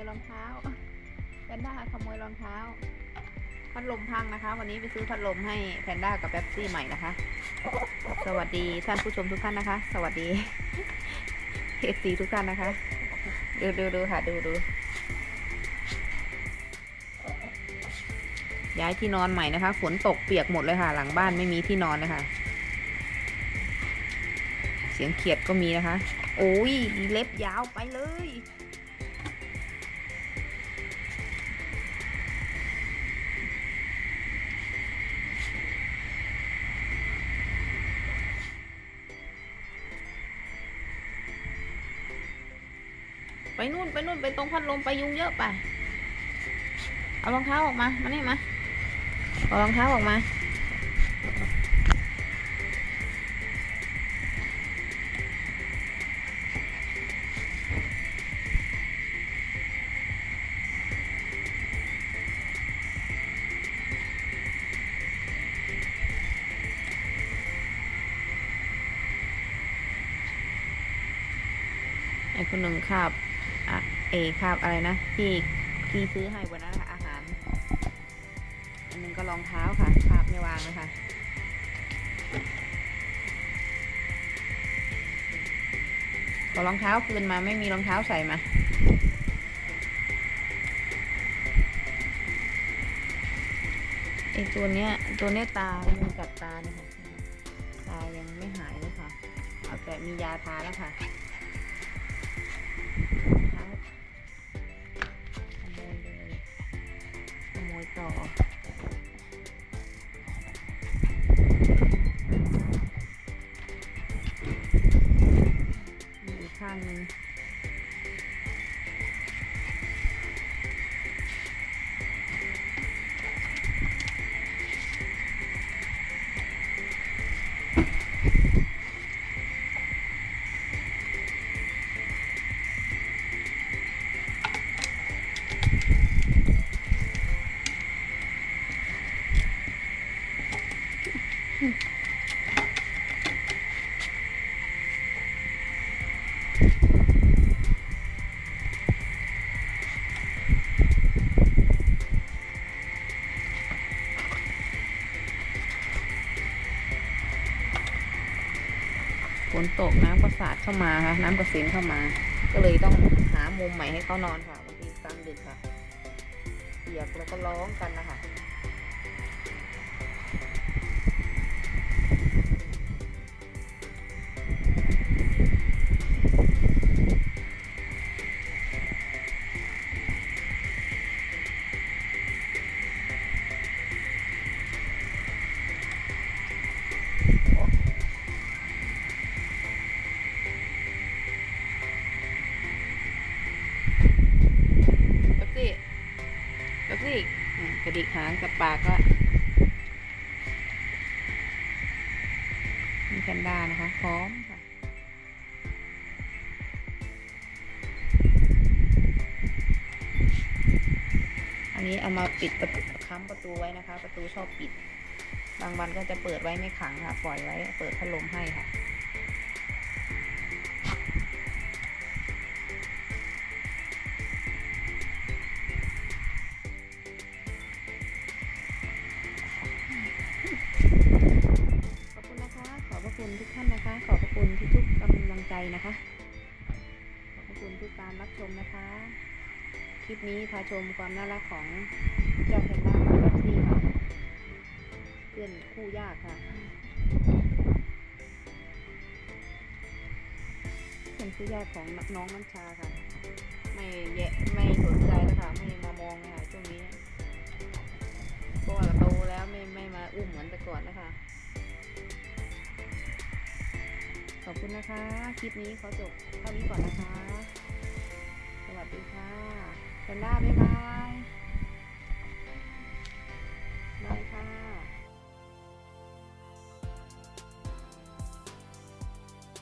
ยรองเท้าแพนด้าขโมยรองเท้า พัดลมพังนะคะ วันนี้ไปซื้อพัดลมให้แพนด้ากับแป๊บซี่ใหม่นะคะ สวัสดีท่านผู้ชมทุกท่านนะคะ สวัสดีเอฟซีทุกท่านนะคะ ดูดูดูค่ะ ดูดูย้ายที่นอนใหม่นะคะ ฝนตกเปียกหมดเลยค่ะ หลังบ้านไม่มีที่นอนเลยค่ะ เสียงเขียดก็มีนะคะ โอ้ยเล็บยาวไปเลย ไปนู่นไปนู่นไปตรงพัดลมไปยุงเยอะไป เอารองเท้าออกมา มานี่มาเอารองเท้าออกมา ไอ้คนหนึ่งคาบ เอคาบอะไรนะที่ที่ซื้อให้วันนั้นนะคะอาหาร อันหนึงก็รองเท้าค่ะคาบไม่วางเลยค่ะขอรองเท้าคืนมาไม่มีรองเท้าใส่มาไอตัวเนี้ยตัวเนี้ยตามันกัดตาเนี่ยค่ะตายังไม่หายเลยค่ะเอาแต่มียาทาแล้วค่ะ ฝนตกน้ำก็สาดเข้ามาค่ะน้ำกระเซ็นเข้ามา ก็เลยต้องหามุมใหม่ให้เขานอนค่ะบางทีกลางดึกค่ะเปียกแล้วก็ร้องกันนะคะ ดิกหางกับปากก็มีแพนด้านะคะ พร้อมค่ะอันนี้เอามาปิดประตูค้ำประตูไว้นะคะ ประตูชอบปิด บางวันก็จะเปิดไว้ไม่ขังค่ะ ปล่อยไว้ เปิดพัดลมให้ค่ะ นะคะ ขอบคุณทุกการรับชมนะคะ คลิปนี้พาชมความน่ารักของเจ้าแพนด้ากับลักซี่ค่ะเพื่อนคู่ยากค่ะเพื่อนคู่ยากของน้องน้ำชาค่ะ ไม่แยะ ขอบคุณนะคะ คลิปนี้ขอจบเท่านี้ก่อนนะคะ สวัสดีค่ะแพนด้าบ๊ายบาย